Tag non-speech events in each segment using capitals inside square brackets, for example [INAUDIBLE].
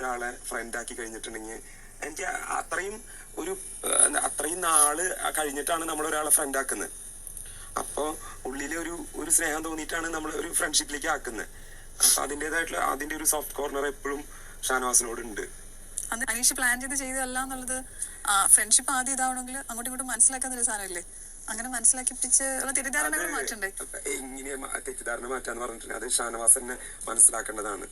ഒരാളെ ഫ്രണ്ട് ആക്കി കഴിഞ്ഞിട്ടുണ്ടെങ്കിൽ എനിക്ക് അത്രയും ഒരു അത്രയും നാൾ കഴിഞ്ഞിട്ടാണ് നമ്മൾ ഒരാളെ ഫ്രണ്ട് ആക്കുന്നത്. അപ്പോ ഉള്ളിലെ ഒരു ഒരു സ്നേഹം തോന്നിയിട്ടാണ് നമ്മൾ ഒരു ഫ്രണ്ട്ഷിപ്പിലേക്ക് ആക്കുന്നത്. അപ്പൊ അതിന്റെതായിട്ടുള്ള അതിന്റെ ഒരു സോഫ്റ്റ് കോർണർ എപ്പോഴും ഷാനവാസിനോട് ഉണ്ട് അന്ന് അനീഷ് പ്ലാൻ ചെയ്ത് ചെയ്തതല്ല എന്നുള്ളത് ഫ്രണ്ട്ഷിപ്പ് ആദ്യം ഇതാവണമെങ്കിൽ അങ്ങോട്ടും ഇങ്ങോട്ടും മനസ്സിലാക്കാൻ ഒരു സാധനമില്ലേ? അങ്ങനെ മനസ്സിലാക്കിപ്പിച്ച് ഉള്ള തെറ്റിദ്ധാരണകൾ മാറ്റണ്ടേ? എങ്ങനെ മ- തെറ്റിദ്ധാരണ മാറ്റാന്ന് പറഞ്ഞിട്ടുണ്ടെങ്കിൽ അത് ഷാനവാസ് തന്നെ മനസ്സിലാക്കേണ്ടതാണ്.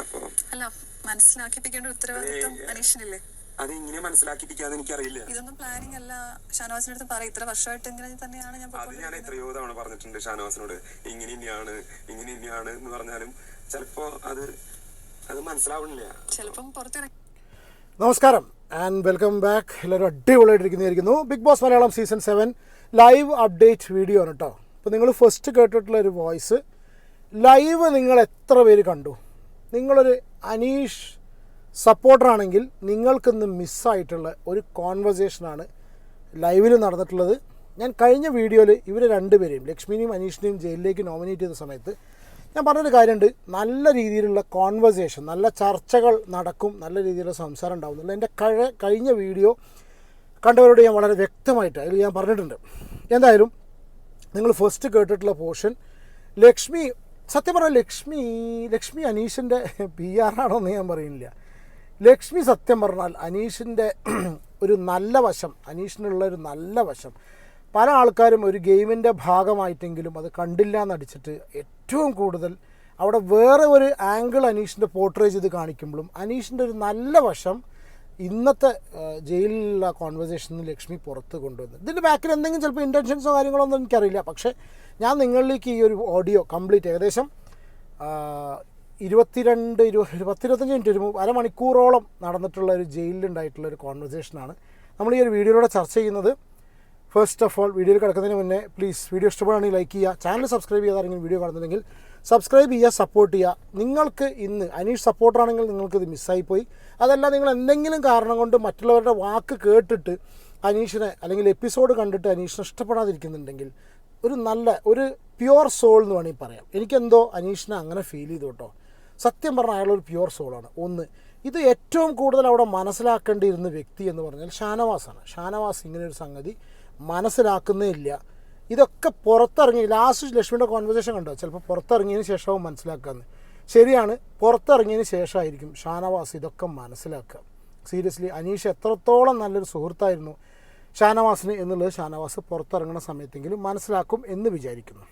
അപ്പൊ അല്ല മനസ്സിലാക്കിപ്പിക്കേണ്ട ഉത്തരവാദിത്വം അനീഷിനില്ലേ അത് എങ്ങനെ മനസ്സിലാക്കിപ്പിക്കാന്ന് എനിക്കറിയില്ല. ഇതൊന്നും പ്ലാനിങ് അല്ല. ഷാനവാസിന്റെ അടുത്ത് പറയും. ഇത്ര വർഷമായിട്ട് ഇങ്ങനെ തന്നെയാണ് ഞാൻ അത് ഞാൻ. എത്രയോ തവണ പറഞ്ഞിട്ടുണ്ട് ഷാനവാസിനോട്. ഇങ്ങനെ ഇനിയാണ് ഇങ്ങനെ ഇനിയാണ് എന്ന് പറഞ്ഞാലും ചിലപ്പോ അത് അത് മനസ്സിലാവണില്ല. ചിലപ്പം പുറത്തിറങ്ങി നമസ്കാരം. ആൻഡ് വെൽക്കം ബാക്ക് എല്ലാവരും അടിപൊളിയായിട്ടിരിക്കുന്നതായിരിക്കുന്നു. Big Boss Malayalam season seven live update video ആണ് കേട്ടോ അപ്പോൾ നിങ്ങൾ ഫസ്റ്റ് കേട്ടിട്ടുള്ള ഒരു വോയിസ് ലൈവ് നിങ്ങൾ എത്ര പേര് കണ്ടു? നിങ്ങളൊരു അനീഷ് സപ്പോർട്ടറാണെങ്കിൽ നിങ്ങൾക്കിന്ന് മിസ്സായിട്ടുള്ള ഒരു കോൺവെർസേഷനാണ് ലൈവിൽ നടന്നിട്ടുള്ളത്. ഞാൻ കഴിഞ്ഞ വീഡിയോയിൽ ഇവർ രണ്ടുപേരെയും ലക്ഷ്മിനെയും അനീഷിനെയും ജയിലിലേക്ക് നോമിനേറ്റ് ചെയ്ത സമയത്ത് ഞാൻ പറഞ്ഞൊരു കാര്യമുണ്ട്. നല്ല രീതിയിലുള്ള കോൺവെർസേഷൻ നല്ല ചർച്ചകൾ നടക്കും നല്ല രീതിയിലുള്ള സംസാരം ഉണ്ടാവും എന്റെ കഴി കഴിഞ്ഞ വീഡിയോ കണ്ടവരോട് ഞാൻ വളരെ വ്യക്തമായിട്ട് അതിൽ ഞാൻ പറഞ്ഞിട്ടുണ്ട്. എന്തായാലും നിങ്ങൾ ഫസ്റ്റ് കേട്ടിട്ടുള്ള പോർഷൻ ലക്ഷ്മി സത്യം പറഞ്ഞാൽ ലക്ഷ്മി ലക്ഷ്മി അനീഷിന്റെ പി എന്ന് ഞാൻ പറയുന്നില്ല. ലക്ഷ്മി സത്യം പറഞ്ഞാൽ അനീഷിന്റെ ഒരു നല്ല വശം അനീഷിനുള്ള ഒരു നല്ല വശം. പല ആൾക്കാരും ഒരു ഗെയിമിന്റെ ഭാഗമായിട്ടെങ്കിലും അത് കണ്ടില്ല എന്നടിച്ചിട്ട് ഏറ്റവും കൂടുതൽ അവിടെ വേറെ ഒരു ആംഗിൾ അനീഷിന്റെ പോർട്രേറ്റ് ചെയ്ത് കാണിക്കുമ്പോഴും അനീഷിന്റെ ഒരു നല്ല വശം ഇന്നത്തെ ജയിലിലുള്ള കോൺവെർസേഷനിൽ ലക്ഷ്മി പുറത്ത് കൊണ്ടുവന്നു. ഇതിന്റെ ബാക്കിൽ എന്തെങ്കിലും ചിലപ്പോൾ ഇന്റൻഷൻസോ കാര്യങ്ങളോ ഒന്നും എനിക്കറിയില്ല. പക്ഷേ ഞാൻ നിങ്ങളിലേക്ക് ഈ ഒരു ഓഡിയോ കംപ്ലീറ്റ് ഏകദേശം ഇരുപത്തിരണ്ട് ഇരു ഒരു പത്തിരുപത്തഞ്ച് മിനിറ്റ് ഒരു അരമണിക്കൂറോളം നടന്നിട്ടുള്ള ഒരു ജയിലിലുണ്ടായിട്ടുള്ള ഒരു കോൺവെർസേഷനാണ് നമ്മൾ ഈ ഒരു വീഡിയോയിലൂടെ ചർച്ച ചെയ്യുന്നത് ഫസ്റ്റ് ഓഫ് ഓൾ വീഡിയോയിൽ കിടക്കുന്നതിന് മുന്നേ പ്ലീസ് വീഡിയോ ഇഷ്ടപ്പെടുകയാണെങ്കിൽ ലൈക്ക് ചെയ്യുക. ചാനൽ സബ്സ്ക്രൈബ് ചെയ്താരെങ്കിലും വീഡിയോ കാണുന്നുണ്ടെങ്കിൽ സബ്സ്ക്രൈബ് ചെയ്യുക സപ്പോർട്ട് ചെയ്യുക. നിങ്ങൾക്ക് ഇന്ന് അനീഷ് സപ്പോർട്ടറാണെങ്കിൽ നിങ്ങൾക്കിത് മിസ്സായിപ്പോയി അതല്ല നിങ്ങൾ എന്തെങ്കിലും കാരണം കൊണ്ട് മറ്റുള്ളവരുടെ വാക്ക് കേട്ടിട്ട് അനീഷിനെ അല്ലെങ്കിൽ എപ്പിസോഡ് കണ്ടിട്ട് അനീഷിനെ ഇഷ്ടപ്പെടാതിരിക്കുന്നുണ്ടെങ്കിൽ ഒരു നല്ല ഒരു പ്യുവർ സോൾ എന്ന് വേണമെങ്കിൽ പറയാം. എനിക്കെന്തോ അനീഷിനെ അങ്ങനെ ഫീൽ ചെയ്തു കേട്ടോ. സത്യം പറഞ്ഞാൽ അയാളൊരു പ്യുവർ സോളാണ് ഒന്ന് ഇത് ഏറ്റവും കൂടുതൽ അവിടെ മനസ്സിലാക്കേണ്ടിയിരുന്ന വ്യക്തി എന്ന് പറഞ്ഞാൽ ഷാനവാസാണ്. ഷാനവാസ് ഇങ്ങനെ ഒരു സംഗതി മനസ്സിലാക്കുന്നേ ഇല്ല. ഇതൊക്കെ പുറത്തിറങ്ങി ലാസ്റ്റ് ലക്ഷ്മിയുടെ കോൺവെർസേഷൻ കണ്ടോ? ചിലപ്പോൾ പുറത്തിറങ്ങിയതിന് ശേഷവും മനസ്സിലാക്കാമെന്ന് ശരിയാണ് പുറത്തിറങ്ങിയതിന് ശേഷമായിരിക്കും ഷാനവാസ് ഇതൊക്കെ മനസ്സിലാക്കുക. സീരിയസ്ലി അനീഷ് എത്രത്തോളം നല്ലൊരു സുഹൃത്തായിരുന്നു ഷാനവാസിന് എന്നുള്ളത് ഷാനവാസ് പുറത്തിറങ്ങുന്ന സമയത്തെങ്കിലും മനസ്സിലാക്കും എന്ന് വിചാരിക്കുന്നു.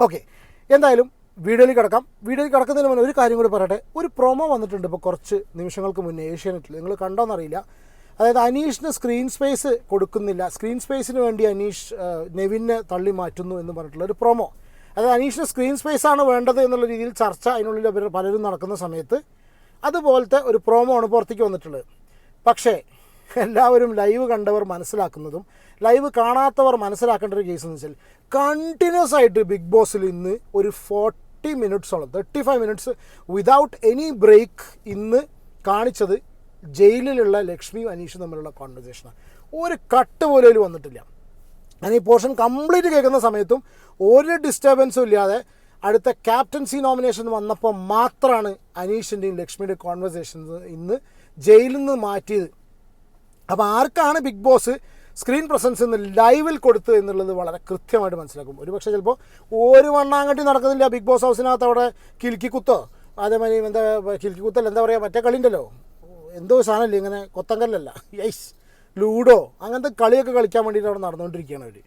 ഓക്കെ എന്തായാലും വീഡിയോയിൽ കിടക്കാം. വീഡിയോയിൽ കിടക്കുന്നതിന് മുന്നേ ഒരു കാര്യം കൂടി പറയട്ടെ. ഒരു പ്രൊമോ വന്നിട്ടുണ്ട് ഇപ്പോൾ കുറച്ച് നിമിഷങ്ങൾക്ക് മുന്നേ ഏഷ്യാനെറ്റിൽ നിങ്ങൾ കണ്ടോന്നറിയില്ല. അതായത് അനീഷിന് സ്ക്രീൻ സ്പേസ് കൊടുക്കുന്നില്ല. സ്ക്രീൻ സ്പേസിന് വേണ്ടി അനീഷ് നെവിനെ തള്ളി മാറ്റുന്നു എന്ന് പറഞ്ഞിട്ടുള്ള ഒരു പ്രൊമോ അതായത് അനീഷിന് സ്ക്രീൻ സ്പേസ് ആണ് വേണ്ടത് എന്നുള്ള രീതിയിൽ ചർച്ച അതിനുള്ളിൽ അവർ പലരും നടക്കുന്ന സമയത്ത് അതുപോലത്തെ ഒരു പ്രൊമോ ആണ് പുറത്തേക്ക് വന്നിട്ടുള്ളത്. പക്ഷേ എല്ലാവരും ലൈവ് കണ്ടവർ മനസ്സിലാക്കുന്നതും ലൈവ് കാണാത്തവർ മനസ്സിലാക്കേണ്ട ഒരു കേസ് എന്ന് വെച്ചാൽ കണ്ടിന്യൂസ് ആയിട്ട് ബിഗ് ബോസിൽ ഇന്ന് ഒരു forty മിനിറ്റ്സോളം thirty five minutes without any break ഇന്ന് കാണിച്ചത് ജയിലിലുള്ള ലക്ഷ്മിയും അനീഷും തമ്മിലുള്ള കോൺവെർസേഷനാണ് ഒരു കട്ട് പോലും വന്നിട്ടില്ല. ഞാൻ ഈ പോർഷൻ കംപ്ലീറ്റ് കേൾക്കുന്ന സമയത്തും ഒരു ഡിസ്റ്റർബൻസും ഇല്ലാതെ അടുത്ത ക്യാപ്റ്റൻസി നോമിനേഷൻ വന്നപ്പോൾ മാത്രമാണ് അനീഷിന്റെയും ലക്ഷ്മിയുടെയും കോൺവെർസേഷൻസ് ഇന്ന് ജയിലിൽ നിന്ന് മാറ്റിയത്. അപ്പോൾ ആർക്കാണ് ബിഗ് ബോസ് സ്ക്രീൻ പ്രസൻസ് ഇന്ന് ലൈവിൽ കൊടുത്തു എന്നുള്ളത് വളരെ കൃത്യമായിട്ട് മനസ്സിലാക്കും. ഒരുപക്ഷെ ചിലപ്പോൾ ഒരു വണ്ണാങ്കട്ടി നടക്കുന്നില്ല ബിഗ് ബോസ് ഹൗസിനകത്ത് അവിടെ കിൽക്കി കുത്തോ? അതേമാതിരി എന്താ കിൽക്കി കുത്തല്ല എന്താ പറയുക മറ്റേ കളി എന്തോ സാധനമല്ലേ ഇങ്ങനെ കൊത്തങ്കല്ലല്ല. യൈസ്. ലൂഡോ അങ്ങനത്തെ കളിയൊക്കെ കളിക്കാൻ വേണ്ടിയിട്ട് അവിടെ നടന്നുകൊണ്ടിരിക്കുകയാണ് അവർ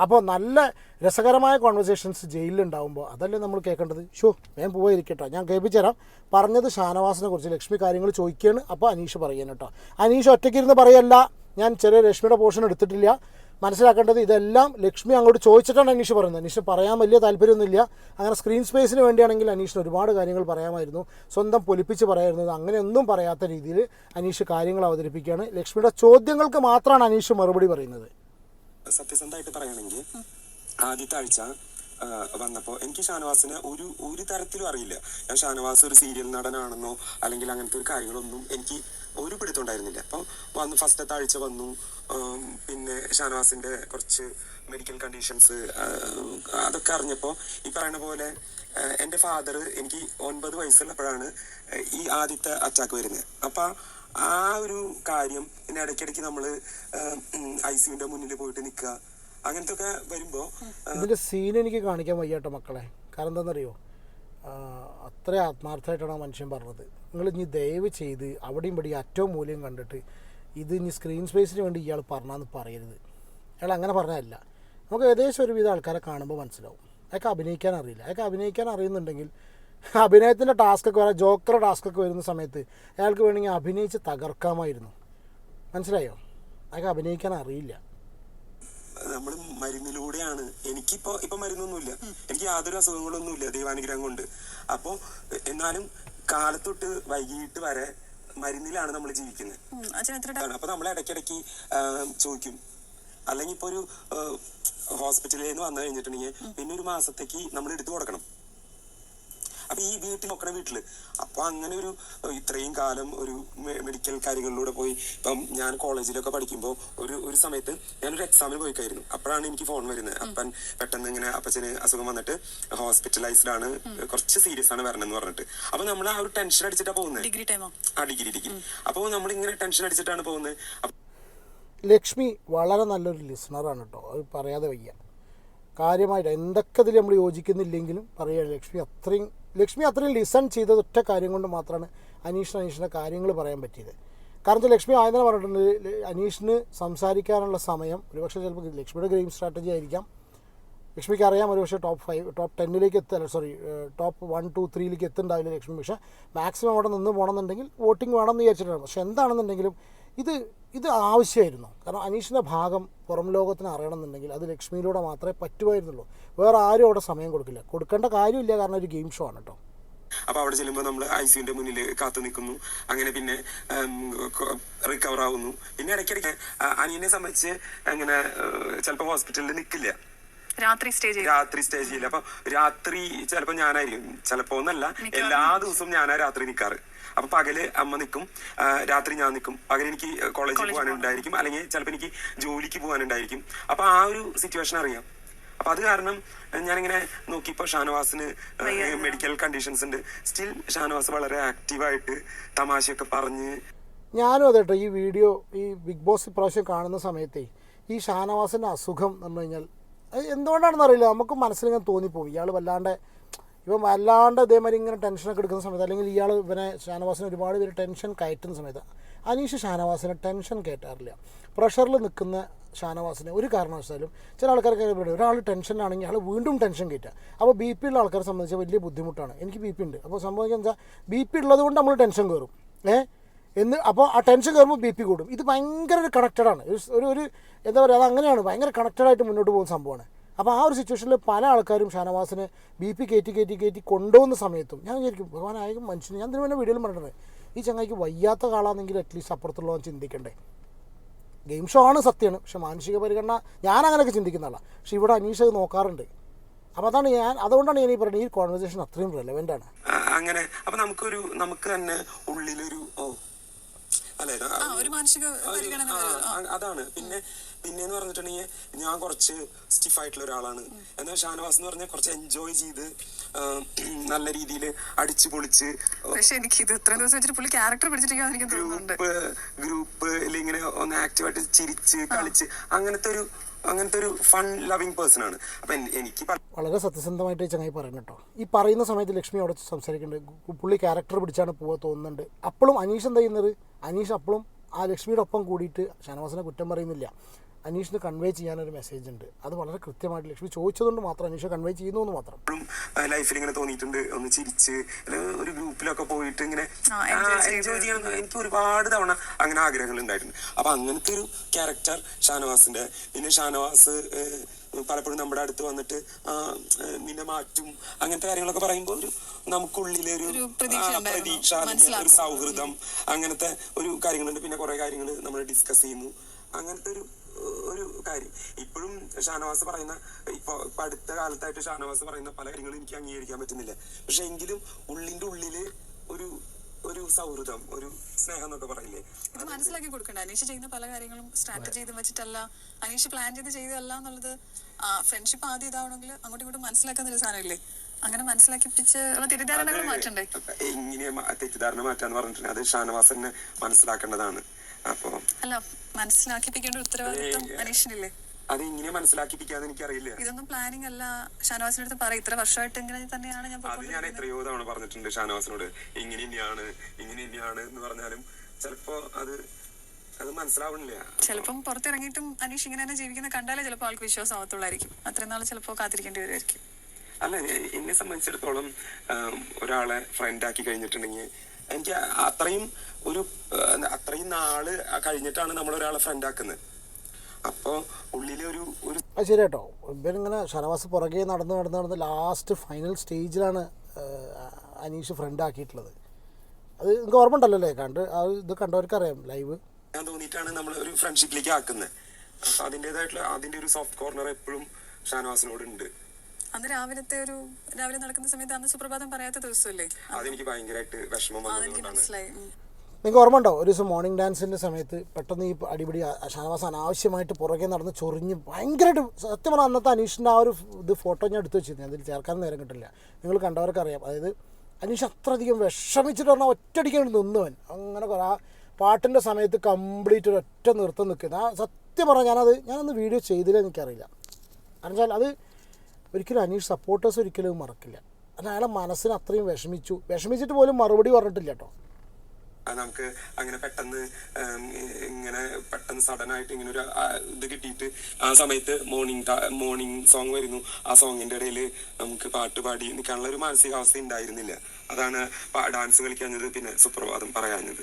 അപ്പോൾ നല്ല രസകരമായ കോൺവെർസേഷൻസ് ജയിലിലുണ്ടാകുമ്പോൾ അതല്ലേ നമ്മൾ കേൾക്കേണ്ടത്? ഷോ ഞാൻ പോയിരിക്കട്ടോ ഞാൻ കേൾപ്പിച്ചു തരാം പറഞ്ഞത് ഷാനവാസിനെ കുറിച്ച് ലക്ഷ്മി കാര്യങ്ങൾ ചോദിക്കുകയാണ്. അപ്പോൾ അനീഷ് പറയുകയാണ് കേട്ടോ. അനീഷ് ഒറ്റയ്ക്കിരുന്ന് പറയല്ല. ഞാൻ ചെറിയ ലക്ഷ്മിയുടെ പോർഷൻ എടുത്തിട്ടില്ല. മനസ്സിലാക്കേണ്ടത് ഇതെല്ലാം ലക്ഷ്മി അങ്ങോട്ട് ചോദിച്ചിട്ടാണ് അനീഷ് പറയുന്നത്. അനീഷ് പറയാൻ വലിയ താല്പര്യമൊന്നുമില്ല. അങ്ങനെ സ്ക്രീൻ സ്പേസിന് വേണ്ടിയാണെങ്കിൽ അനീഷിന് ഒരുപാട് കാര്യങ്ങൾ പറയാമായിരുന്നു. സ്വന്തം പൊലിപ്പിച്ച് പറയായിരുന്നത് അങ്ങനെയൊന്നും പറയാത്ത രീതിയിൽ അനീഷ് കാര്യങ്ങൾ അവതരിപ്പിക്കുകയാണ്. ലക്ഷ്മിയുടെ ചോദ്യങ്ങൾക്ക് മാത്രമാണ് അനീഷ് മറുപടി പറയുന്നത്. സത്യസന്ധമായിട്ട് പറയുകയാണെങ്കിൽ ആദ്യത്തെ ആഴ്ച വന്നപ്പോൾ വന്നപ്പോ എനിക്ക് ഷാനവാസിനെ ഒരു ഒരു തരത്തിലും അറിയില്ല. ഞാൻ ഷാനവാസ് ഒരു സീരിയൽ നടനാണെന്നോ അല്ലെങ്കിൽ അങ്ങനത്തെ ഒരു കാര്യങ്ങളൊന്നും എനിക്ക് ഒരു പിടുത്തം ഉണ്ടായിരുന്നില്ല അപ്പോൾ വന്നു ഫസ്റ്റ് ആഴ്ച വന്നു. പിന്നെ ഷാനവാസിന്റെ കുറച്ച് മെഡിക്കൽ കണ്ടീഷൻസ് അതൊക്കെ അറിഞ്ഞപ്പോൾ ഈ പറയുന്ന പോലെ എന്റെ ഫാദർ എനിക്ക് ഒൻപത് വയസ്സുള്ളപ്പോഴാണ് ഈ ആദ്യത്തെ അറ്റാക്ക് വരുന്നത്. അപ്പം ആ ഒരു കാര്യം പിന്നെ ഇടയ്ക്കിടയ്ക്ക് നമ്മൾ ഐ സിയുടെ മുന്നിൽ പോയിട്ട് നിൽക്കുക അങ്ങനത്തെ ഒക്കെ വരുമ്പോൾ ഇതിന്റെ സീൻ എനിക്ക് കാണിക്കാൻ വയ്യാട്ടോ മക്കളെ. കാരണം എന്താണെന്നറിയോ? അത്ര ആത്മാർത്ഥമായിട്ടാണ് ആ മനുഷ്യൻ പറഞ്ഞത്. നിങ്ങൾ ഇനി ദയവ് ചെയ്ത് അവിടെയും ഇവിടെ ഏറ്റവും മൂല്യം കണ്ടിട്ട് ഇത് ഇനി സ്ക്രീൻ സ്പേസിന് വേണ്ടി ഇയാൾ പറഞ്ഞാന്ന് പറയരുത്. അയാൾ അങ്ങനെ പറഞ്ഞതല്ല. നമുക്ക് ഏകദേശം ഒരുവിധ ആൾക്കാരെ കാണുമ്പോൾ മനസ്സിലാവും. അയാൾക്ക് അഭിനയിക്കാൻ അറിയില്ല. അയാൾക്ക് അഭിനയിക്കാൻ അറിയുന്നുണ്ടെങ്കിൽ അഭിനയത്തിന്റെ ടാസ്ക്കൊക്കെ വരാം ജോക്കർ ടാസ്ക്കൊക്കെ വരുന്ന സമയത്ത് അയാൾക്ക് വേണമെങ്കിൽ അഭിനയിച്ച് തകർക്കാമായിരുന്നു. മനസ്സിലായോ? അയാൾക്ക് അഭിനയിക്കാൻ അറിയില്ല. നമ്മൾ മരുന്നിലൂടെയാണ്. എനിക്കിപ്പോ ഇപ്പൊ മരുന്നൊന്നുമില്ല. എനിക്ക് യാതൊരു അസുഖങ്ങളൊന്നുമില്ല ദൈവാനുഗ്രഹം കൊണ്ട് അപ്പോ എന്നാലും കാലത്തൊട്ട് വൈകിട്ട് വരെ മരുന്നിലാണ് നമ്മൾ ജീവിക്കുന്നത്. അപ്പൊ നമ്മൾ ഇടയ്ക്കിടയ്ക്ക് ചോദിക്കും. അല്ലെങ്കിൽ ഇപ്പൊ ഒരു ഹോസ്പിറ്റലിൽ നിന്ന് വന്നു കഴിഞ്ഞിട്ടുണ്ടെങ്കിൽ പിന്നെ ഒരു മാസത്തേക്ക് നമ്മൾ എടുത്തു കൊടുക്കണം. അപ്പൊ ഈ വീട്ടിൽ നോക്കണ വീട്ടിൽ. അപ്പൊ അങ്ങനെ ഒരു ഇത്രയും കാലം ഒരു മെഡിക്കൽ കാര്യങ്ങളിലൂടെ പോയി. ഇപ്പം ഞാൻ കോളേജിലൊക്കെ പഠിക്കുമ്പോൾ ഒരു ഒരു സമയത്ത് ഞാനൊരു എക്സാമിന് പോയിക്കായിരുന്നു. അപ്പോഴാണ് എനിക്ക് ഫോൺ വരുന്നത്. അപ്പൻ പെട്ടെന്ന് ഇങ്ങനെ അപ്പച്ചന് അസുഖം വന്നിട്ട് ഹോസ്പിറ്റലൈസ്ഡ് ആണ്. കുറച്ച് സീരിയസ് ആണ് എന്ന് പറഞ്ഞിട്ട്. അപ്പൊ നമ്മൾ ആ ഒരു ടെൻഷൻ അടിച്ചിട്ടാ പോകുന്നത് ഡിഗ്രി ടൈമോ ആ. ഡിഗ്രി ഡിഗ്രി അപ്പോൾ നമ്മൾ ഇങ്ങനെ ടെൻഷൻ അടിച്ചിട്ടാണ് പോകുന്നത് ലക്ഷ്മി വളരെ നല്ലൊരു ലിസണറാണ് കേട്ടോ അത് പറയാതെ വയ്യ. കാര്യമായിട്ട് എന്തൊക്കെ ഇതിൽ നമ്മൾ യോജിക്കുന്നില്ലെങ്കിലും പറയുക ലക്ഷ്മി അത്രയും ലക്ഷ്മി അത്രയും ലിസൺ ചെയ്തത് ഒറ്റ കാര്യം കൊണ്ട് മാത്രമാണ് അനീഷിന് അനീഷിന്റെ കാര്യങ്ങൾ പറയാൻ പറ്റിയത്. കാരണം വെച്ചാൽ ലക്ഷ്മി ആയതിനെ പറഞ്ഞിട്ടുണ്ട് അനീഷിന് സംസാരിക്കാനുള്ള സമയം ഒരുപക്ഷെ ചിലപ്പോൾ ലക്ഷ്മിയുടെ ഗെയിം സ്ട്രാറ്റജി ആയിരിക്കാം. ലക്ഷ്മിക്ക് അറിയാം ഒരുപക്ഷെ ടോപ്പ് ഫൈവ് ടോപ്പ് ടെന്നിലേക്ക് എത്തല്ല സോറി ടോപ്പ് വൺ ടു ത്രീയിലേക്ക് എത്തുന്നുണ്ടാവില്ല ലക്ഷ്മി. പക്ഷേ മാക്സിമം അവിടെ നിന്ന് പോകണമെന്നുണ്ടെങ്കിൽ വോട്ടിംഗ് വേണമെന്ന് വിചാരിച്ചിട്ടാണ്. പക്ഷേ എന്താണെന്നുണ്ടെങ്കിലും ഇത് ഇത് ആവശ്യമായിരുന്നു. കാരണം അനീഷിന്റെ ഭാഗം പുറം ലോകത്തിന് അറിയണമെന്നുണ്ടെങ്കിൽ അത് ലക്ഷ്മിയിലൂടെ മാത്രമേ പറ്റുമായിരുന്നുള്ളൂ. വേറെ ആരും അവിടെ സമയം കൊടുക്കില്ല. കൊടുക്കേണ്ട കാര്യമില്ല. കാരണം ഒരു ഗെയിം ഷോ ആണ് കേട്ടോ. അപ്പൊ അവിടെ ചെല്ലുമ്പോൾ നമ്മൾ ഐ മുന്നിൽ കാത്തു നിൽക്കുന്നു. അങ്ങനെ പിന്നെ റിക്കവർ ആവുന്നു. പിന്നെ ഇടയ്ക്കിടയ്ക്ക് അനിയനെ സംബന്ധിച്ച് അങ്ങനെ ചിലപ്പോൾ ഹോസ്പിറ്റലിൽ നിൽക്കില്ല രാത്രി സ്റ്റേ ചെയ്യും. രാത്രി സ്റ്റേ ചെയ്യില്ല. അപ്പൊ രാത്രി ചിലപ്പോ ഞാനായിരിക്കും. ചിലപ്പോ ഒന്നല്ല എല്ലാ ദിവസവും ഞാനാ രാത്രി നിൽക്കാറ് അപ്പൊ പകൽ അമ്മ നിൽക്കും രാത്രി ഞാൻ നിൽക്കും പകൽ എനിക്ക് കോളേജിൽ പോകാനുണ്ടായിരിക്കും അല്ലെങ്കിൽ ചിലപ്പോൾ എനിക്ക് ജോലിക്ക് പോകാനുണ്ടായിരിക്കും അപ്പൊ ആ ഒരു സിറ്റുവേഷൻ അറിയാം. അപ്പൊ അത് കാരണം ഞാനിങ്ങനെ നോക്കിയപ്പോ ഷാനവാസിന് മെഡിക്കൽ കണ്ടീഷൻസ് ഉണ്ട്. സ്റ്റിൽ ഷാനവാസ് വളരെ ആക്റ്റീവായിട്ട് തമാശയൊക്കെ പറഞ്ഞ് ഞാനും അതെ കേട്ടോ ഈ വീഡിയോ ഈ ബിഗ് ബോസ് ഇപ്രാവശ്യം കാണുന്ന സമയത്തേ ഈ ഷാനവാസിന്റെ അസുഖം എന്ന് പറഞ്ഞു കഴിഞ്ഞാൽ എന്തുകൊണ്ടാണെന്ന് അറിയില്ല. നമുക്ക് മനസ്സിലിങ്ങനെ തോന്നിപ്പോകും ഇയാൾ വല്ലാണ്ട് ഇപ്പം വല്ലാണ്ട് ഇതേമാതിരി ഇങ്ങനെ ടെൻഷനൊക്കെ എടുക്കുന്ന സമയത്ത് അല്ലെങ്കിൽ ഇയാൾ ഇവനെ ഷാനവാസിനെ ഒരുപാട് പേര് ടെൻഷൻ കയറ്റുന്ന സമയത്ത്. അനീഷ് ഷാനവാസിനെ ടെൻഷൻ കയറ്റാറില്ല പ്രഷറിൽ നിൽക്കുന്ന ഷാനവാസിനെ ഒരു കാരണവശാലും ചില ആൾക്കാർക്ക് പറയും ഒരാൾ ടെൻഷനാണെങ്കിൽ അയാൾ വീണ്ടും ടെൻഷൻ കയറ്റുക അപ്പോൾ ബി പി ഉള്ള ആൾക്കാരെ സംബന്ധിച്ച് വലിയ ബുദ്ധിമുട്ടാണ്. എനിക്ക് ബി പി ഉണ്ട്. അപ്പോൾ സംഭവിക്കുക എന്താ? ബി പി ഉള്ളത് കൊണ്ട് നമ്മൾ ടെൻഷൻ കയറും ഏഹ്? എന്ന് അപ്പോൾ ആ ടെൻഷൻ കയറുമ്പോൾ ബി പി കൂടും. ഇത് ഭയങ്കര ഒരു കണക്റ്റഡാണ് ഒരു ഒരു എന്താ പറയുക അത് അങ്ങനെയാണ്. ഭയങ്കര കണക്റ്റഡ് ആയിട്ട് മുന്നോട്ട് പോകുന്ന സംഭവമാണ്. അപ്പോൾ ആ ഒരു സിറ്റുവേഷനിൽ പല ആൾക്കാരും ഷാനവാസിനെ ബി പി കയറ്റി കയറ്റി കയറ്റി കൊണ്ടുപോകുന്ന സമയത്തും ഞാൻ വിചാരിക്കും ഭഗവാനായ മനുഷ്യന് ഞാൻ തന്നെ വീഡിയോയിൽ പറഞ്ഞിട്ടുണ്ട്. ഈ ചങ്ങായിക്ക് വയ്യാത്ത കാളാണെങ്കിൽ അറ്റ്ലീസ്റ്റ് അപ്പുറത്തുള്ളവൻ ചിന്തിക്കണ്ടേ. ഗെയിം ഷോ ആണ് സത്യമാണ് പക്ഷെ മാനസിക പരിഗണന ഞാൻ അങ്ങനെയൊക്കെ ചിന്തിക്കുന്ന ആളാണ് പക്ഷെ ഇവിടെ അനീഷ് അത് നോക്കാറുണ്ട്. അപ്പം അതാണ് ഞാൻ അതുകൊണ്ടാണ് ഞാൻ ഈ പറയുന്നത് ഈ കോൺവെർസേഷൻ അത്രയും റെലവെന്റ് ആണ്. അങ്ങനെ. അപ്പം നമുക്കൊരു നമുക്ക് തന്നെ ഉള്ളിലൊരു അല്ലേ? ഒരു മാനസിക അതാണ്. പിന്നെ പിന്നെന്ന് പറഞ്ഞിട്ടുണ്ടെങ്കിൽ ഞാൻ കുറച്ച് സ്റ്റിഫ് ആയിട്ടുള്ള ഒരാളാണ്. എന്നാൽ ഷാനവാസ് എന്ന് പറഞ്ഞാൽ കുറച്ച് എൻജോയ് ചെയ്ത് നല്ല രീതിയിൽ അടിച്ചു പൊളിച്ച് പക്ഷെ എനിക്ക് ഇത് ഇത്രയും ദിവസം വെച്ചിട്ട് പുള്ളി ക്യാരക്ടർ തോന്നുന്നുണ്ട്. ഗ്രൂപ്പ് ഗ്രൂപ്പ് ഇങ്ങനെ ഒന്ന് ആക്റ്റീവായിട്ട് ചിരിച്ച് കളിച്ച് അങ്ങനത്തെ ഒരു അങ്ങനത്തെ ഒരു ഫൺ ലവിങ് പേഴ്സൺ ആണ്. അപ്പൊ എനിക്ക് വളരെ സത്യസന്ധമായിട്ട് ചങ്ങായി പറയുന്നു കേട്ടോ. ഈ പറയുന്ന സമയത്ത് ലക്ഷ്മി അവിടെ സംസാരിക്കുന്നുണ്ട്. പുള്ളി ക്യാരക്ടർ പിടിച്ചാണ് പോവാ തോന്നുന്നുണ്ട്. അപ്പോഴും അനീഷ് എന്താ ചെയ്യുന്നത്? അനീഷ് അപ്പോഴും ആ ലക്ഷ്മിയുടെ ഒപ്പം കൂടിയിട്ട് ഷാനവാസിനെ കുറ്റം പറയുന്നില്ല. അനീഷിന് കൺവേ ചെയ്യാനൊരു മെസ്സേജ് ഉണ്ട്. അത് വളരെ കൃത്യമായിട്ട് ലക്ഷ്മി ചോദിച്ചതുകൊണ്ട് മാത്രം അനീഷ് കൺവേ ചെയ്യുന്നു എന്ന് മാത്രം. ലൈഫിൽ ഇങ്ങനെ തോന്നിയിട്ടുണ്ട്. ഒന്ന് ചിരിച്ച് ഒരു ഗ്രൂപ്പിലൊക്കെ പോയിട്ട് ഇങ്ങനെ. എൻജോയ് ചെയ്യണം എനിക്ക് ഒരുപാട് തവണ അങ്ങനെ ആഗ്രഹങ്ങൾ ഉണ്ടായിട്ടുണ്ട്. അപ്പൊ അങ്ങനത്തെ ഒരു ക്യാരക്ടർ ഷാനവാസിന്റെ. പിന്നെ ഷാനവാസ് പലപ്പോഴും നമ്മുടെ അടുത്ത് വന്നിട്ട് നിന്നെ മാറ്റും അങ്ങനത്തെ കാര്യങ്ങളൊക്കെ പറയുമ്പോൾ ഒരു നമുക്കുള്ളിലെ ഒരു പ്രതീക്ഷ ഒരു. സൗഹൃദം അങ്ങനത്തെ ഒരു കാര്യങ്ങളുണ്ട്. പിന്നെ കുറെ കാര്യങ്ങൾ നമ്മൾ ഡിസ്കസ് ചെയ്യുന്നു. അങ്ങനത്തെ ഒരു ഒരു കാര്യം ഇപ്പോഴും ഷാനവാസ് പറയുന്ന ഇപ്പൊ ഇപ്പൊ അടുത്ത കാലത്തായിട്ട് ഷാനവാസ് പറയുന്ന പല കാര്യങ്ങളും എനിക്ക് അംഗീകരിക്കാൻ പറ്റുന്നില്ല പക്ഷെ എങ്കിലും ഉള്ളിന്റെ ഉള്ളിൽ ഒരു ഒരു സൗഹൃദം ഒരു സ്നേഹം എന്നൊക്കെ പറയില്ലേ ഇത് മനസ്സിലാക്കി കൊടുക്കണ്ട അനീഷ് ചെയ്യുന്ന പല കാര്യങ്ങളും സ്ട്രാറ്റജി ചെയ്ത് വെച്ചിട്ടല്ല അനീഷ് പ്ലാൻ ചെയ്ത് ചെയ്തല്ല എന്നുള്ളത് ഫ്രണ്ട്ഷിപ്പ് ആദ്യം ഇതാവണമെങ്കിൽ അങ്ങോട്ടും ഇങ്ങോട്ടും മനസ്സിലാക്കുന്ന ഒരു സാധനമില്ലേ അങ്ങനെ മനസ്സിലാക്കിപ്പിച്ച് ഉള്ള തെറ്റിദ്ധാരണകൾ മാറ്റണ്ടേ എങ്ങനെ തെറ്റിദ്ധാരണ മാറ്റാന്ന് പറഞ്ഞിട്ടുണ്ടെങ്കിൽ അത് ഷാനവാസന് മനസ്സിലാക്കേണ്ടതാണ് അപ്പൊ അല്ല മനസ്സിലാക്കിപ്പിക്കേണ്ട ഉത്തരവാദിത്വം അനീഷിനില്ലേ അത് ഇങ്ങനെ മനസ്സിലാക്കിപ്പിക്കാന്ന് എനിക്കറിയില്ല. ഇതൊന്നും പ്ലാനിങ് അല്ല. ഷാനവാസിന്റെ അടുത്ത് പറയും. ഇത്ര വർഷമായിട്ട് ഇങ്ങനെ തന്നെയാണ് ഞാൻ അത് ഞാൻ. എത്രയോ തവണ പറഞ്ഞിട്ടുണ്ട് ഷാനവാസിനോട്. ഇങ്ങനെ തന്നെയാണ് ഇങ്ങനെ തന്നെയാണ് എന്ന് പറഞ്ഞാലും ചിലപ്പോ അത് അത് മനസ്സിലാവണില്ല. ചിലപ്പം പുറത്തിറങ്ങിയിട്ടും അനീഷ് ഇങ്ങനെ തന്നെ ജീവിക്കുന്ന കണ്ടാലേ ചിലപ്പോൾ ആൾക്ക് വിശ്വാസം ആവത്തുള്ളായിരിക്കും അത്രയും നാൾ ചിലപ്പോൾ കാത്തിരിക്കേണ്ടി വരുമായിരിക്കും. അല്ല എന്നെ സംബന്ധിച്ചിടത്തോളം ഒരാളെ ഫ്രണ്ട് ആക്കി കഴിഞ്ഞിട്ടുണ്ടെങ്കിൽ എനിക്ക് അത്രയും ഒരു അത്രയും നാൾ കഴിഞ്ഞിട്ടാണ് നമ്മൾ ഒരാളെ ഫ്രണ്ട് ആക്കുന്നത് അപ്പോ ഉള്ളിലെ ഒരു അത് ശരി കേട്ടോ ഇവരിങ്ങനെ ഷനവാസ് പുറകെ നടന്ന് നടന്ന് നടന്ന് ലാസ്റ്റ് ഫൈനൽ സ്റ്റേജിലാണ് അനീഷ് ഫ്രണ്ട് ആക്കിയിട്ടുള്ളത്. അത് നിങ്ങൾക്ക് ഓർമ്മ ഉണ്ടല്ലോ അല്ലേ? കണ്ട് ആ ഇത് കണ്ടവർക്ക് അറിയാം ലൈവ് ഞാൻ തോന്നിയിട്ടാണ് നമ്മൾ ഒരു ഫ്രണ്ട്ഷിപ്പിലേക്ക് ആക്കുന്നത്. അതിന്റെതായിട്ടുള്ള അതിന്റെ ഒരു സോഫ്റ്റ് കോർണർ എപ്പോഴും ഷാനവാസിനോട് ഉണ്ട് അന്ന് രാവിലത്തെ ഒരു രാവിലെ നടക്കുന്ന സമയത്ത് അന്ന് സുപ്രഭാതം പറയാത്ത ദിവസമല്ലേ? അതെനിക്ക് ഭയങ്കരമായിട്ട് വിഷമം അതെനിക്ക് മനസ്സിലായി. നിങ്ങൾക്ക് ഓർമ്മ ഉണ്ടോ? ഒരു ദിവസം മോർണിംഗ് ഡാൻസിന്റെ സമയത്ത് പെട്ടെന്ന് ഈ അടിപിടി ഷാനവാസ് അനാവശ്യമായിട്ട് പുറകെ നടന്ന് ചൊറിഞ്ഞ് ഭയങ്കരമായിട്ട് സത്യം പറഞ്ഞാൽ അന്നത്തെ അനീഷിന്റെ ആ ഒരു ഇത് ഫോട്ടോ ഞാൻ എടുത്തു വെച്ചിരുന്നു. അതിൽ ചേർക്കാൻ നേരം കിട്ടില്ല. നിങ്ങൾ കണ്ടവർക്ക് അറിയാം അതായത് അനീഷ് അത്രയധികം വിഷമിച്ചിട്ട് പറഞ്ഞാൽ ഒറ്റയടിക്കാണ് നിന്നവൻ. അങ്ങനെ കുറേ ആ പാട്ടിന്റെ സമയത്ത് കംപ്ലീറ്റ് ഒരു ഒറ്റ നിർത്തം നിൽക്കുന്നത് ആ സത്യം പറഞ്ഞാൽ ഞാനത് ഞാനന്ന് വീഡിയോ ചെയ്തില്ല എനിക്കറിയില്ല. കാരണം വെച്ചാൽ അത് ഒരിക്കലും അനീഷ് സപ്പോർട്ടേഴ്സ് ഒരിക്കലും മറക്കില്ല. കാരണം അയാളെ മനസ്സിന് അത്രയും വിഷമിച്ചു. വിഷമിച്ചിട്ട് പോലും മറുപടി പറഞ്ഞിട്ടില്ല കേട്ടോ. നമുക്ക് അങ്ങനെ പെട്ടെന്ന് ഇങ്ങനെ പെട്ടെന്ന് സഡൻ ആയിട്ട് ഇങ്ങനെ ഒരു ഇത് കിട്ടിയിട്ട് ആ സമയത്ത് മോർണിംഗ് മോർണിംഗ് സോങ് വരുന്നു. ആ സോങ്ങിന്റെ ഇടയിൽ നമുക്ക് പാട്ട് പാടി നിൽക്കാനുള്ള ഒരു മാനസികാവസ്ഥ ഉണ്ടായിരുന്നില്ല. അതാണ് ഡാൻസ് കളിക്കാഞ്ഞത് പിന്നെ സുപ്രഭാതം പറയാഞ്ഞത്.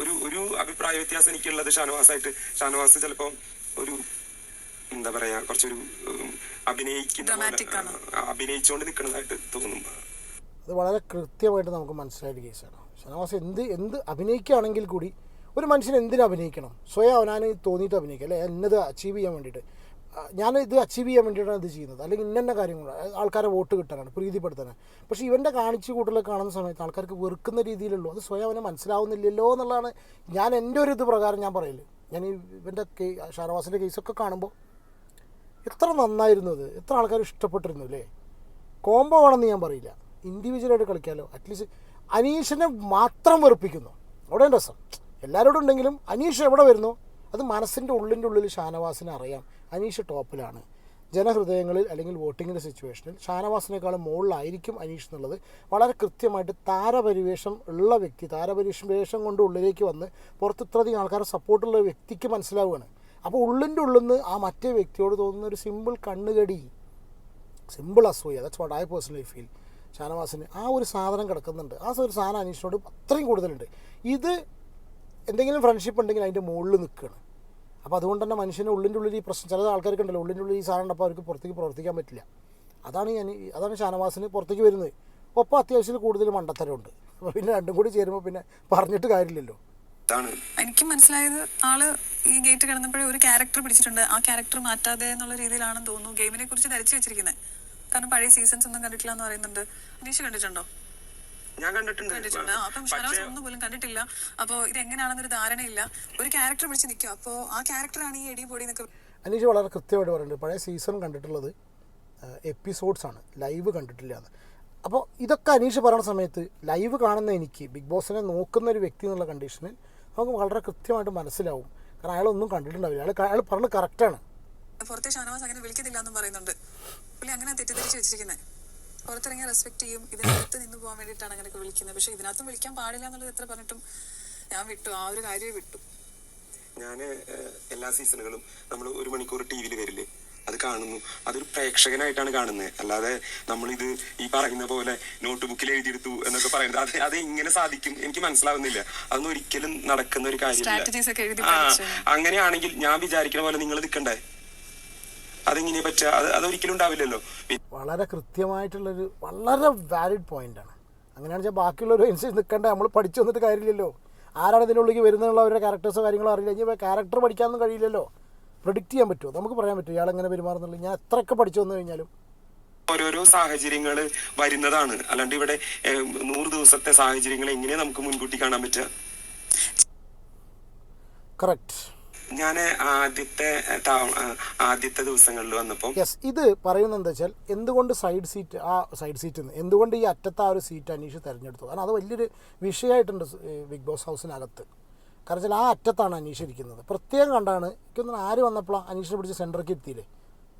ഒരു ഒരു അഭിപ്രായ വ്യത്യാസം എനിക്കുള്ളത് ഷാനവാസായിട്ട് ഷാനവാസ് ചിലപ്പോ ഒരു എന്താ പറയാ കുറച്ചൊരു അഭിനയിക്കുന്ന അഭിനയിച്ചുകൊണ്ട് നിൽക്കുന്നതായിട്ട് തോന്നും അത് വളരെ കൃത്യമായിട്ട് നമുക്ക് മനസ്സിലായൊരു കേസാണ്. ഷനവാസ് എന്ത് എന്ത് അഭിനയിക്കുകയാണെങ്കിൽ കൂടി ഒരു മനുഷ്യൻ എന്തിനു അഭിനയിക്കണം? സ്വയം അവനാൻ തോന്നിയിട്ട് അഭിനയിക്കുക അല്ലെ? എന്നത് അച്ചീവ് ചെയ്യാൻ വേണ്ടിയിട്ട്. ഞാൻ ഇത് അച്ചീവ് ചെയ്യാൻ വേണ്ടിയിട്ടാണ് ഇത് ചെയ്യുന്നത്. അല്ലെങ്കിൽ ഇന്ന കാര്യങ്ങളാണ് ആൾക്കാരെ വോട്ട് കിട്ടാനാണ് പ്രീതിപ്പെടുത്താനാണ്. പക്ഷേ ഇവന്റെ കാണിച്ചു കൂട്ടലൊക്കെ കാണുന്ന സമയത്ത് ആൾക്കാർക്ക് വെറുക്കുന്ന രീതിയിലുള്ളൂ. അത് സ്വയം അവനെ മനസ്സിലാവുന്നില്ലല്ലോ എന്നുള്ളതാണ് ഞാൻ എന്റെ ഒരു ഇത് പ്രകാരം ഞാൻ പറയില്ല ഞാൻ ഈ ഇവന്റെ കേ ഷാനവാസിന്റെ കേസൊക്കെ കാണുമ്പോൾ എത്ര നന്നായിരുന്നു അത് എത്ര ആൾക്കാർ ഇഷ്ടപ്പെട്ടിരുന്നു അല്ലേ? കോംബോ ആണെന്ന് ഞാൻ പറയില്ല. ഇൻഡിവിജ്വലായിട്ട് കളിക്കാമല്ലോ അറ്റ്ലീസ്റ്റ് അനീഷിനെ മാത്രം വെറുപ്പിക്കുന്നു. അവിടെ രസം എല്ലാവരോടും ഉണ്ടെങ്കിലും അനീഷ് എവിടെ വരുന്നു? അത് മനസ്സിന്റെ ഉള്ളിന്റെ ഉള്ളിൽ ഷാനവാസിനെ അറിയാം. അനീഷ് ടോപ്പിലാണ് ജനഹൃദയങ്ങളിൽ അല്ലെങ്കിൽ വോട്ടിങ്ങിന്റെ സിറ്റുവേഷനിൽ ഷാനവാസിനേക്കാളും മുകളിലായിരിക്കും അനീഷ് എന്നുള്ളത്. വളരെ കൃത്യമായിട്ട് താരപരിവേഷം ഉള്ള വ്യക്തി താരപരിവേഷം കൊണ്ട് ഉള്ളിലേക്ക് വന്ന് പുറത്ത് ഇത്രയധികം ആൾക്കാരെ സപ്പോർട്ടുള്ള വ്യക്തിക്ക് മനസ്സിലാവുകയാണ്. അപ്പോൾ ഉള്ളിന്റെ ഉള്ളിൽ നിന്ന് ആ മറ്റേ വ്യക്തിയോട് തോന്നുന്ന ഒരു സിമ്പിൾ കണ്ണുകടി സിമ്പിൾ അസൂയ that's what I personally feel ഷാനവാസിന് ആ ഒരു സാധനം കിടക്കുന്നുണ്ട്. ആ ഒരു സാധനം അനീഷിനോട് അത്രയും കൂടുതലുണ്ട്. ഇത് എന്തെങ്കിലും ഫ്രണ്ട്ഷിപ്പ് ഉണ്ടെങ്കിൽ അതിന്റെ മുകളിൽ നിൽക്കുകയാണ് അപ്പോൾ അതുകൊണ്ട് തന്നെ മനുഷ്യന് ഉള്ളിന്റെ ഉള്ളിൽ ഈ പ്രശ്നം ചില ആൾക്കാർക്ക് ഉണ്ടല്ലോ ഉള്ളിന്റെ ഉള്ളിൽ ഈ സാധനം ഉണ്ടപ്പോൾ അവർക്ക് പുറത്തേക്ക് പ്രവർത്തിക്കാൻ പറ്റില്ല. അതാണ് ഞാൻ അതാണ് ഷാനവാസിന് പുറത്തേക്ക് വരുന്നത്. ഒപ്പം അത്യാവശ്യത്തിൽ കൂടുതൽ മണ്ടത്തരമുണ്ട്. അപ്പോൾ പിന്നെ രണ്ടും കൂടി ചേരുമ്പോൾ പിന്നെ പറഞ്ഞിട്ട് കാര്യമില്ലല്ലോ. എനിക്ക് മനസ്സിലായത് ആൾ ഈ ഗേറ്റ് കിടന്നപ്പോഴേ ഒരു ക്യാരക്ടർ പിടിച്ചിട്ടുണ്ട്. ആ ക്യാരക്ടർ മാറ്റാതെ എന്നുള്ള രീതിയിലാണെന്ന് തോന്നുന്നു. ഗെയിമിനെ കുറിച്ച് ധരിച്ചു വെച്ചിരിക്കുന്നത് കാരണം പഴയ സീസൺസ് ഒന്നും കണ്ടിട്ടില്ല എന്ന് പറയുന്നുണ്ട്. അനീഷ് കണ്ടിട്ടുണ്ടോ? ഞാൻ കണ്ടിട്ടുണ്ട്. കണ്ടിട്ടുണ്ട്. ആ, അപ്പം ഷാനവാസ് ഒന്നും പോലും കണ്ടിട്ടില്ല. അപ്പോ ഇത് എങ്ങനെയാണെന്നൊരു ധാരണയില്ല. ഒരു ക്യാരക്ടർ പിടിച്ച് നിൽക്കും അപ്പോ ആ ക്യാരക്ടറാണ് ഈ എടി പൊടി എന്നൊക്കെ അനീഷ് വളരെ കൃത്യമായിട്ട് പറയുന്നുണ്ട്. പഴയ സീസൺ കണ്ടിട്ടുള്ളത് എപ്പിസോഡ്സ് ആണ്. ലൈവ് കണ്ടിട്ടില്ല എന്ന് അപ്പോൾ ഇതൊക്കെ അനീഷ് പറയുന്ന സമയത്ത് ലൈവ് കാണുന്ന എനിക്ക് ബിഗ് ബോസിനെ നോക്കുന്ന ഒരു വ്യക്തി എന്നുള്ള കണ്ടീഷനിൽ നമുക്ക് വളരെ കൃത്യമായിട്ട് മനസ്സിലാവും. കാരണം അയാളൊന്നും കണ്ടിട്ടുണ്ടാവില്ല. അയാൾ അയാൾ പറഞ്ഞത് കറക്റ്റാണ് പുറത്തെ ഷാനവാസ് അങ്ങനെ വിളിക്കുന്നില്ല എന്നും പറയുന്നുണ്ട്. പുള്ളി അങ്ങനെ തെറ്റിദ്ധരിച്ച് വെച്ചിരിക്കുന്നത് പുറത്തിറങ്ങിയ റെസ്പെക്ട് ചെയ്യും. ഇതിനകത്ത് നിന്ന് പോകാൻ വേണ്ടിയിട്ടാണ് അങ്ങനെയൊക്കെ വിളിക്കുന്നത്. പക്ഷെ ഇതിനകത്തും വിളിക്കാൻ പാടില്ല എന്നുള്ളത് എത്ര പറഞ്ഞിട്ടും ഞാൻ വിട്ടു. ആ ഒരു കാര്യമേ വിട്ടു. ഞാൻ എല്ലാ സീസണുകളും നമ്മൾ ഒരു മണിക്കൂർ ടി വിയിൽ വരില്ലേ? അത് കാണുന്നു. അതൊരു പ്രേക്ഷകനായിട്ടാണ് കാണുന്നത്. അല്ലാതെ നമ്മളിത് ഈ പറയുന്ന പോലെ നോട്ട് ബുക്കിൽ എഴുതിയെടുത്തു എന്നൊക്കെ പറയുന്നത് അത് അത് എങ്ങനെ സാധിക്കും എനിക്ക് മനസ്സിലാവുന്നില്ല. അതൊന്നും ഒരിക്കലും നടക്കുന്ന ഒരു Strategies ഒക്കെ എഴുതി കാര്യമില്ല ആ അങ്ങനെയാണെങ്കിൽ ഞാൻ വിചാരിക്കുന്ന പോലെ നിങ്ങൾ നിൽക്കണ്ടേ? അതെങ്ങനെ പറ്റുക അത് അതൊരിക്കലും ഉണ്ടാവില്ലല്ലോ. വളരെ കൃത്യമായിട്ടുള്ളൊരു വളരെ വാലിഡ് പോയിന്റാണ് അങ്ങനെയാണെന്ന് വെച്ചാൽ ബാക്കിയുള്ളവർ അനുസരിച്ച് നിൽക്കണ്ട നമ്മൾ പഠിച്ചു വന്നിട്ട് കാര്യമില്ലല്ലോ. ആരാണ് ഇതിനുള്ളിലേക്ക് വരുന്നുള്ള അവരുടെ ക്യാരക്ടേഴ്സോ കാര്യങ്ങളോ അറിയില്ല. ഇനി ക്യാരക്ടർ പഠിക്കാനൊന്നും കഴിയില്ലല്ലോ. പ്രിഡിക്റ്റ് ചെയ്യാൻ പറ്റുമോ? നമുക്ക് പറയാൻ പറ്റുമോ? ഇയാൾ എങ്ങനെ പെരുമാറുന്നുള്ളത്? ഞാൻ എത്രയൊക്കെ പഠിച്ചു വന്നു കഴിഞ്ഞാലും. ഓരോരോ സാഹചര്യങ്ങൾ വരുന്നതാണ്. അല്ലാണ്ട് ഇവിടെ നൂറ് ദിവസത്തെ സാഹചര്യങ്ങൾ എങ്ങനെ നമുക്ക് മുൻകൂട്ടി കാണാൻ പറ്റുക? കറക്റ്റ് ഞാൻ ആദ്യത്തെ ആദ്യത്തെ ദിവസങ്ങളിൽ വന്നപ്പോൾ യെസ് ഇത് പറയുന്നത് എന്താ വെച്ചാൽ എന്തുകൊണ്ട് സൈഡ് സീറ്റ് ആ സൈഡ് സീറ്റ് എന്തുകൊണ്ട് ഈ അറ്റത്ത് ആ ഒരു സീറ്റ് അനീഷ് തിരഞ്ഞെടുത്തു കാരണം അത് വലിയൊരു വിഷയമായിട്ടുണ്ട് ബിഗ് ബോസ് ഹൗസിനകത്ത്. കാരണം വെച്ചാൽ ആ അറ്റത്താണ് അനീഷ് ഇരിക്കുന്നത് പ്രത്യേകം കണ്ടാണ്. എനിക്കൊന്നും ആര് വന്നപ്പോഴാണ് അനീഷിനെ പിടിച്ച് സെന്ററിലേക്ക് എത്തിയില്ലേ?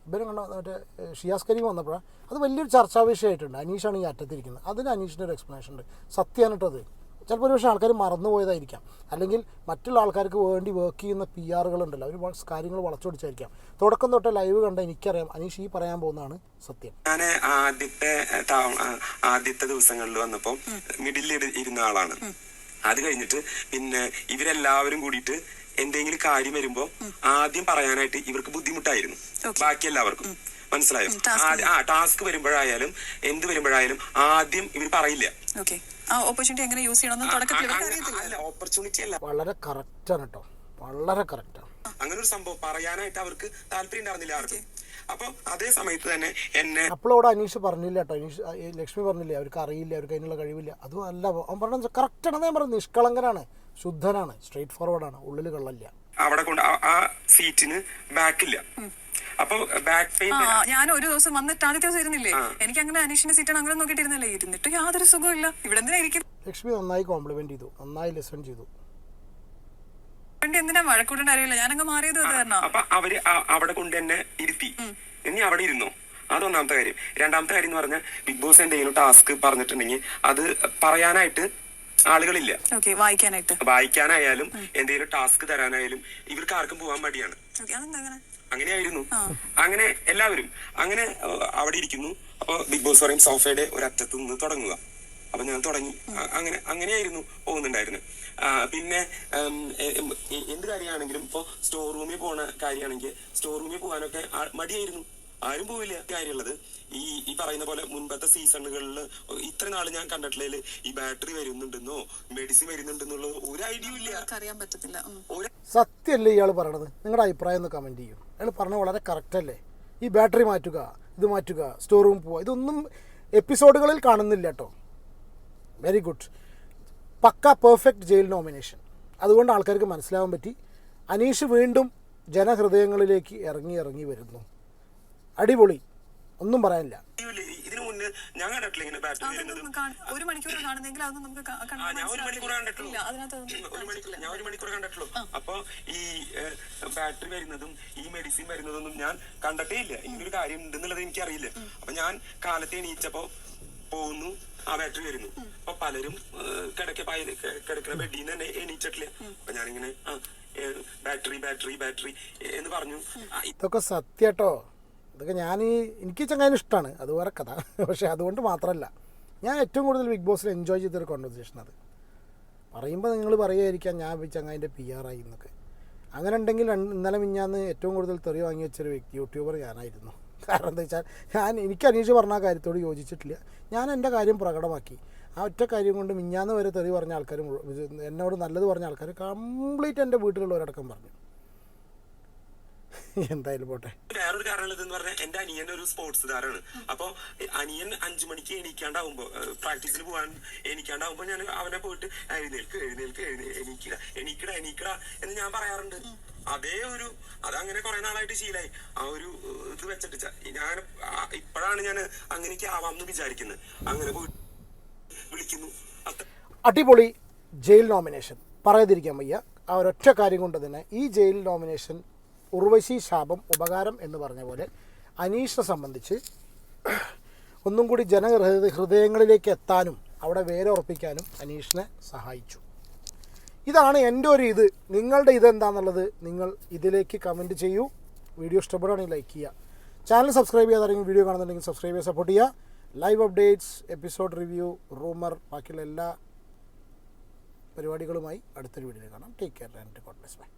ഇവരും കണ്ട മറ്റേ ഷിയാസ് കരീം വന്നപ്പോഴാണ് അത് വലിയൊരു ചർച്ചാ വിഷയമായിട്ടുണ്ട് അനീഷാണ് ഈ അറ്റത്തിരിക്കുന്നത്. അതിന് അനീഷിന്റെ ഒരു എക്സ്പ്ലനേഷൻ ഉണ്ട്. സത്യമാണ് കേട്ടോ അത്. ചിലപ്പോൾ ഒരു പക്ഷേ ആൾക്കാർ മറന്നുപോയതായിരിക്കാം. അല്ലെങ്കിൽ മറ്റുള്ള ആൾക്കാർക്ക് വേണ്ടി വർക്ക് ചെയ്യുന്ന പി ആറുകളുണ്ടല്ലോ അവർ കാര്യങ്ങൾ വളച്ചൊടിച്ചായിരിക്കാം. തുടക്കം തൊട്ട് ലൈവ് കണ്ട എനിക്കറിയാം. അനീഷ് ഈ പറയാൻ പോകുന്നതാണ് സത്യം. ഞാൻ ആദ്യത്തെ ആദ്യത്തെ ദിവസങ്ങളിൽ വന്നപ്പോൾ മിഡിലിൽ ഇരുന്ന ആളാണ്. അത് കഴിഞ്ഞിട്ട് പിന്നെ ഇവരെല്ലാവരും കൂടിയിട്ട് എന്തെങ്കിലും കാര്യം വരുമ്പോ ആദ്യം പറയാനായിട്ട് ഇവർക്ക് ബുദ്ധിമുട്ടായിരുന്നു. ബാക്കി എല്ലാവർക്കും. മനസ്സിലായോ? ആ ടാസ്ക് വരുമ്പോഴായാലും എന്ത് വരുമ്പോഴായാലും ആദ്യം ഇവർ പറയില്ല. ഓക്കെ ആ ഓപ്പർച്യൂണിറ്റി എങ്ങനെ യൂസ് ചെയ്യണമെന്ന് അല്ല ഓപ്പർച്യൂണിറ്റി അല്ല. വളരെ കറക്റ്റാണ് കേട്ടോ വളരെ കറക്റ്റാണ് അങ്ങനെ ഒരു സംഭവം പറയാനായിട്ട് അവർക്ക് താല്പര്യം ഉണ്ടായിരുന്നില്ല ആർക്കും. അപ്പൊ അതേ സമയത്ത് തന്നെ എന്നെ അപ്പോളോട് അനീഷ് പറഞ്ഞില്ല കേട്ടോ. അനീഷ് ലക്ഷ്മി പറഞ്ഞില്ലേ അവർക്ക് അറിയില്ല അവർക്ക് അതിനുള്ള കഴിവില്ല. അതും അല്ല അവൻ പറഞ്ഞത് കറക്റ്റാണെന്ന് ഞാൻ പറഞ്ഞു. നിഷ്കളങ്കനാണ് ശുദ്ധനാണ് സ്ട്രെയിറ്റ് ഫോർവേഡാണ് ഉള്ളിൽ കള്ളല്ല. അവിടെ കൊണ്ട് ആ- ആ സീറ്റിന് ബാക്കില്ല. അപ്പൊ ബാക്ക് പെയിൻ ഞാൻ ഒരു ദിവസം വന്നിട്ട് ആദ്യത്തെ ദിവസം ഇരുന്നില്ലേ? എനിക്ക് അങ്ങനെ അനീഷിന്റെ സീറ്റാണ് അങ്ങനെ നോക്കിയിട്ടിരുന്നല്ലേ ഇരുന്നിട്ട് യാതൊരു സുഖമില്ല ഇവിടെ എന്തിനാ ഇരിക്കുന്നത്? ലക്ഷ്മി നന്നായി കോംപ്ലിമെന്റ് ചെയ്തു നന്നായി ലിസൺ ചെയ്തു. വേണ്ടി എന്തിനാ വഴക്കൂടേണ്ട അറിയില്ല ഞാനങ്ങ് മാറിയത് അത് കാരണം അപ്പൊ അവർ അവിടെ കൊണ്ട് എന്നെ ഇരുത്തി. ഇനി അവിടെ ഇരുന്നു. അതൊന്നാമത്തെ കാര്യം. രണ്ടാമത്തെ കാര്യം എന്ന് പറഞ്ഞാൽ ബിഗ് ബോസ് എന്തെങ്കിലും ടാസ്ക് പറഞ്ഞിട്ടുണ്ടെങ്കിൽ അത് പറയാനായിട്ട് ആളുകളില്ല. വായിക്കാനായിട്ട്. വായിക്കാനായാലും എന്തെങ്കിലും ടാസ്ക് തരാനായാലും ഇവർക്ക് ആർക്കും പോകാൻ മടിയാണ്. അങ്ങനെയായിരുന്നു. അങ്ങനെ എല്ലാവരും. അങ്ങനെ അവിടെ ഇരിക്കുന്നു. അപ്പൊ ബിഗ് ബോസ് പറയും സോഫയുടെ ഒരറ്റത്ത് നിന്ന് തുടങ്ങുക. അപ്പൊ ഞാൻ തുടങ്ങി. അങ്ങനെ അങ്ങനെയായിരുന്നു പോകുന്നുണ്ടായിരുന്നത് പിന്നെ എന്ത് കാര്യമാണെങ്കിലും ഇപ്പൊ സ്റ്റോർ റൂമിൽ പോണ കാര്യമാണെങ്കിൽ സ്റ്റോർ റൂമിൽ പോകാനൊക്കെ മടിയായിരുന്നു. ആരും പോവില്ല. കാര്യമുള്ളത് ഈ ഈ പറയുന്ന പോലെ മുൻപത്തെ സീസണുകളിൽ ഇത്ര നാൾ ഞാൻ കണ്ടിട്ടില്ല ഈ ബാറ്ററി വരുന്നുണ്ടെന്നോ മെഡിസിൻ വരുന്നുണ്ടെന്നുള്ള ഒരു ഐഡിയ ഇല്ല. അറിയാൻ പറ്റത്തില്ല. സത്യല്ലേ ഇയാൾ പറയണത്? നിങ്ങളുടെ അഭിപ്രായം ഒന്ന് കമന്റ് ചെയ്യും. അയാൾ പറഞ്ഞത് വളരെ കറക്റ്റ് അല്ലേ? ഈ ബാറ്ററി മാറ്റുക ഇത് മാറ്റുക സ്റ്റോർ റൂം പോവുക ഇതൊന്നും എപ്പിസോഡുകളിൽ കാണുന്നില്ല കേട്ടോ വെരി ഗുഡ് പക്ക പെർഫെക്റ്റ് ജയിൽ നോമിനേഷൻ അതുകൊണ്ട് ആൾക്കാർക്ക് മനസ്സിലാവാൻ പറ്റി. അനീഷ് വീണ്ടും ജനഹൃദയങ്ങളിലേക്ക് ഇറങ്ങി ഇറങ്ങി വരുന്നു. അടിപൊളി. ഒന്നും പറയാനില്ല. ഇതിനു മുന്നേ ഞാൻ കണ്ടിട്ടില്ല ഇങ്ങനെ ബാറ്ററി വരുന്നത് അതൊന്നും കാണ- ഒരു മണിക്കൂർ കാണുന്നെങ്കിൽ അതൊന്നും നമുക്ക് കാ- കണ്ടാൽ ആ, ഞാൻ ഒരു മണിക്കൂർ മനസ്സിലാവില്ല. കണ്ടിട്ടുള്ളൂ. ഇല്ല അതിനകത്ത് ഒരു മണിക്കൂർ ഞാൻ ഒരു മണിക്കൂർ കണ്ടിട്ടുള്ളൂ. അപ്പൊ ഈ ബാറ്ററി വരുന്നതും ഈ മെഡിസിൻ വരുന്നതൊന്നും ഞാൻ കണ്ടിട്ടേ ഇല്ല. ഇങ്ങനൊരു കാര്യം ഉണ്ടെന്നുള്ളത് എനിക്കറിയില്ല. അപ്പൊ ഞാൻ കാലത്തെ എണീച്ചപ്പോ പോകുന്നു ആ ബാറ്ററി വരുന്നു അപ്പൊ പലരും കിടക്ക കിടക്കുന്ന ബെഡിൽ നിന്ന് തന്നെ എണീച്ചിട്ടില്ല. അപ്പൊ ഞാനിങ്ങനെ ബാറ്ററി ബാറ്ററി ബാറ്ററി എന്ന് പറഞ്ഞു. ഇതൊക്കെ സത്യട്ടോ ഇതൊക്കെ ഞാൻ ഈ എനിക്ക് ചങ്ങാനും ഇഷ്ടമാണ് അത് വേറെ കഥ. [LAUGHS] പക്ഷെ അതുകൊണ്ട് മാത്രമല്ല ഞാൻ ഏറ്റവും കൂടുതൽ ബിഗ് ബോസിൽ എൻജോയ് ചെയ്തൊരു കോൺവെർസേഷൻ അത്. പറയുമ്പോൾ നിങ്ങൾ പറയുമായിരിക്കാം ഞാൻ ഈ ചങ്ങായിന്റെ പി ആർ ആയി എന്നൊക്കെ. അങ്ങനെ ഉണ്ടെങ്കിൽ ഇന്നലെ മിഞ്ഞാന്ന് ഏറ്റവും കൂടുതൽ തെറി വാങ്ങി വെച്ചൊരു വ്യക്തി യൂട്യൂബർ ഞാനായിരുന്നു. കാരണം എന്താ വെച്ചാൽ ഞാൻ എനിക്ക് അനീഷ് പറഞ്ഞ കാര്യത്തോട് യോജിച്ചിട്ടില്ല. ഞാൻ എന്റെ കാര്യം പ്രകടമാക്കി. ആ ഒറ്റ കാര്യം കൊണ്ട് മിഞ്ഞാന്ന് വരെ തെറി പറഞ്ഞ ആൾക്കാർ എന്നോട് നല്ലത് പറഞ്ഞ ആൾക്കാർ കംപ്ലീറ്റ് എന്റെ വീട്ടിലുള്ളവരടക്കം പറഞ്ഞു. എന്തായാലും പോട്ടെ. വേറൊരു കാരണം പറഞ്ഞാൽ എന്റെ അനിയൻ ഒരു സ്പോർട്സ് താരാണ് അപ്പൊ അനിയൻ അഞ്ചു മണിക്ക് എണീക്കാണ്ടാവുമ്പോ പ്രാക്ടീസിന് പോകാൻ എണീക്കാണ്ടാവുമ്പോ ഞാൻ അവനെ പോയിട്ട് എഴുന്നേൽക്ക് എഴുന്നേൽക്ക് എഴുന്നേ- എണീക്കിട എണീക്കിട എണീക്കിട എന്ന് ഞാൻ പറയാറുണ്ട്. അതേ ഒരു അതങ്ങനെ കുറെ നാളായിട്ട് ശീലായി. ആ ഒരു ഇത് വെച്ചിട്ട് ഞാൻ ഇപ്പോഴാണ് ഞാൻ അങ്ങനെയൊക്കെ ആവാമെന്ന് വിചാരിക്കുന്നത് അങ്ങനെ പോയി വിളിക്കുന്നു. അടിപൊളി ജയിൽ നോമിനേഷൻ. പറയാതിരിക്കാൻ വയ്യ. ആ ഒരൊറ്റ കാര്യം കൊണ്ട് തന്നെ ഈ ജയിൽ നോമിനേഷൻ ഉർവശി ശാപം ഉപകാരം എന്ന് പറഞ്ഞ പോലെ അനീഷിനെ സംബന്ധിച്ച് ഒന്നും കൂടി ജനഹൃദയ ഹൃദയങ്ങളിലേക്ക് എത്താനും അവിടെ വേരുറപ്പിക്കാനും അനീഷിനെ സഹായിച്ചു. ഇതാണ് എന്റെ ഒരു ഇത്. നിങ്ങളുടെ ഇതെന്താണെന്നുള്ളത് നിങ്ങൾ ഇതിലേക്ക് കമന്റ് ചെയ്യൂ. വീഡിയോ ഇഷ്ടപ്പെടുകയാണെങ്കിൽ ലൈക്ക് ചെയ്യുക. ചാനൽ സബ്സ്ക്രൈബ് ചെയ്യാതാരെങ്കിലും വീഡിയോ കാണുന്നുണ്ടെങ്കിൽ സബ്സ്ക്രൈബ് ചെയ്യുക സപ്പോർട്ട് ചെയ്യുക. Live updates episode review rumour ബാക്കിയുള്ള എല്ലാ പരിപാടികളുമായി അടുത്തൊരു വീഡിയോയിൽ കാണാം. Take care and God bless bye